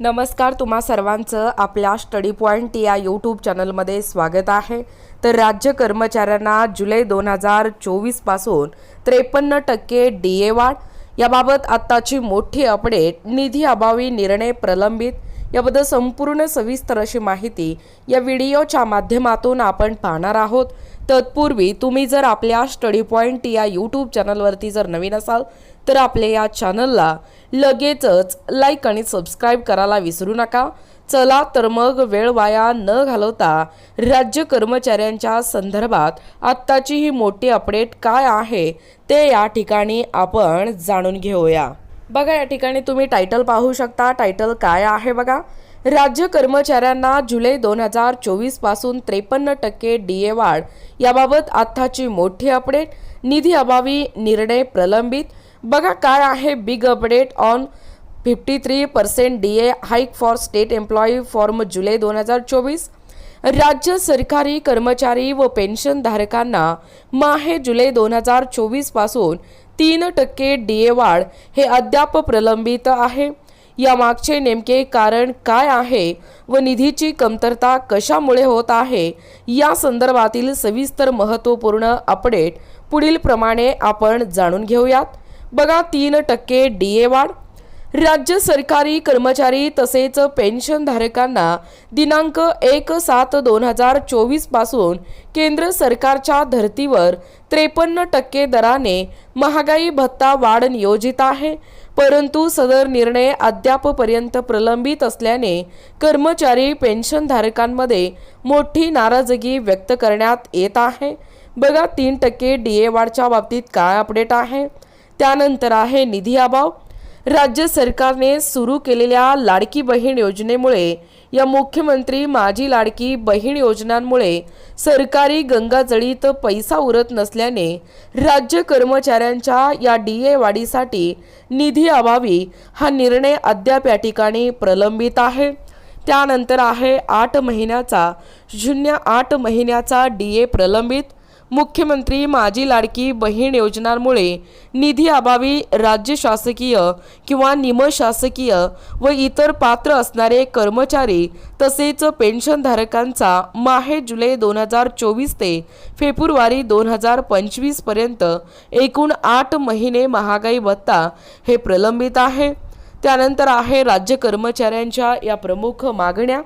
नमस्कार तुम्हा सर्वांचं आपल्या स्टडी पॉईंट या यूट्यूब चॅनलमध्ये स्वागत आहे. तर राज्य कर्मचाऱ्यांना जुलै दोन हजार चोवीसपासून त्रेपन्न टक्के डी ए वाढ याबाबत आत्ताची मोठी अपडेट निधी अभावी निर्णय प्रलंबित याबद्दल संपूर्ण सविस्तर अशी माहिती या व्हिडिओच्या माध्यमातून आपण पाहणार आहोत. तत्पूर्वी तुम्ही जर आपल्या स्टडी पॉईंट या यूट्यूब चॅनलवरती जर नवीन असाल तर आपल्या या चॅनलला लगेचच लाईक आणि सबस्क्राईब करायला विसरू नका. चला तर मग वेळ वाया न घालवता राज्य कर्मचाऱ्यांच्या संदर्भात आत्ताची ही मोठी अपडेट काय आहे ते या ठिकाणी आपण जाणून घेऊया. बघा या ठिकाणी तुम्ही टायटल पाहू शकता. टायटल काय आहे बघा? राज्य कर्मचाऱ्यांना जुलै दोन हजार चोवीसपासून त्रेपन्न टक्के डी ए वाढ याबाबत आत्ताची मोठी अपडेट निधी अभावी निर्णय प्रलंबित. बघा काय आहे big update on fifty three percent D A hike for state employee from जुलै दोन हजार चोवीस. राज्य सरकारी कर्मचारी व पेन्शनधारकांना माहे जुलै दोन हजार चोवीसपासून तीन टक्के डी ए वाढ हे अद्याप प्रलंबित आहे. यामागचे नेमके कारण काय आहे व निधीची कमतरता कशामुळे होत आहे या संदर्भातील सविस्तर महत्त्वपूर्ण अपडेट पुढील प्रमाणे आपण जाणून घेऊयात. बघा तीन टक्के डी ए वाढ. राज्य सरकारी कर्मचारी तसेच पेन्शनधारकांना दिनांक एक सात दोन हजार चोवीसपासून केंद्र सरकारच्या धर्तीवर त्रेपन्न टक्के दराने महागाई भत्ता वाढ नियोजित आहे. परंतु सदर निर्णय अद्यापपर्यंत प्रलंबित असल्याने कर्मचारी पेन्शनधारकांमध्ये मोठी नाराजगी व्यक्त करण्यात येत आहे. बघा तीन टक्के डी ए वाढच्या बाबतीत काय अपडेट आहे? त्यानंतर आहे निधी अभाव. राज्य सरकारने सुरू केलेल्या लाडकी बहीण योजनेमुळे या मुख्यमंत्री माझी लाडकी बहीण योजनांमुळे सरकारी गंगाजळीत पैसा उरत नसल्याने राज्य कर्मचाऱ्यांच्या या डी ए वाढीसाठी निधी अभावी हा निर्णय अद्याप या ठिकाणी प्रलंबित आहे. त्यानंतर आहे आठ महिन्याचा शून्य आठ महिन्याचा डी ए प्रलंबित. मुख्यमंत्री माझी लाडकी बहीण योजनांमुळे निधी अभावी राज्य शासकीय किंवा निमशासकीय व इतर पात्र असणारे कर्मचारी तसेच पेन्शनधारकांचा माहे जुलै दोन हजार चोवीस ते फेब्रुवारी दोन हजार पंचवीसपर्यंत एकूण आठ महिने महागाई भत्ता हे प्रलंबित आहे. त्यानंतर आहे राज्य कर्मचाऱ्यांच्या या प्रमुख मागण्या.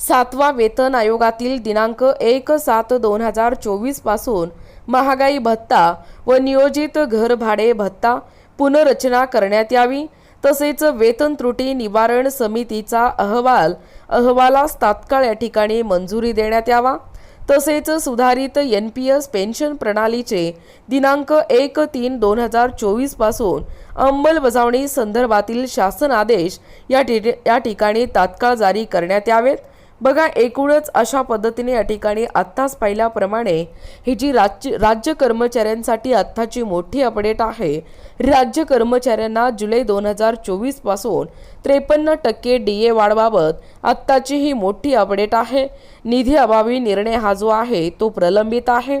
सातवा वेतन आयोगातील दिनांक एक सात दोन हजार चोवीसपासून महागाई भत्ता व नियोजित घर भाडे भत्ता पुनर्रचना करण्यात यावी. तसेच वेतन त्रुटी निवारण समितीचा अहवाल अहवालास तात्काळ या ठिकाणी मंजुरी देण्यात यावा. तसेच सुधारित एन पी एस पेन्शन प्रणालीचे दिनांक एक तीन दोन हजार चोवीसपासून अंमलबजावणी संदर्भातील शासन आदेश या ठि या ठिकाणी तात्काळ जारी करण्यात यावेत. बघा एकूणच अशा पद्धतीने या ठिकाणी आत्ताच पाहिल्याप्रमाणे ही जी राज्य राज्य कर्मचाऱ्यांसाठी आत्ताची मोठी अपडेट आहे राज्य कर्मचाऱ्यांना जुलै दोन हजार चोवीसपासून त्रेपन्न टक्के डी ए वाढबाबत आत्ताची ही मोठी अपडेट आहे. निधी अभावी निर्णय हा जो आहे तो प्रलंबित आहे.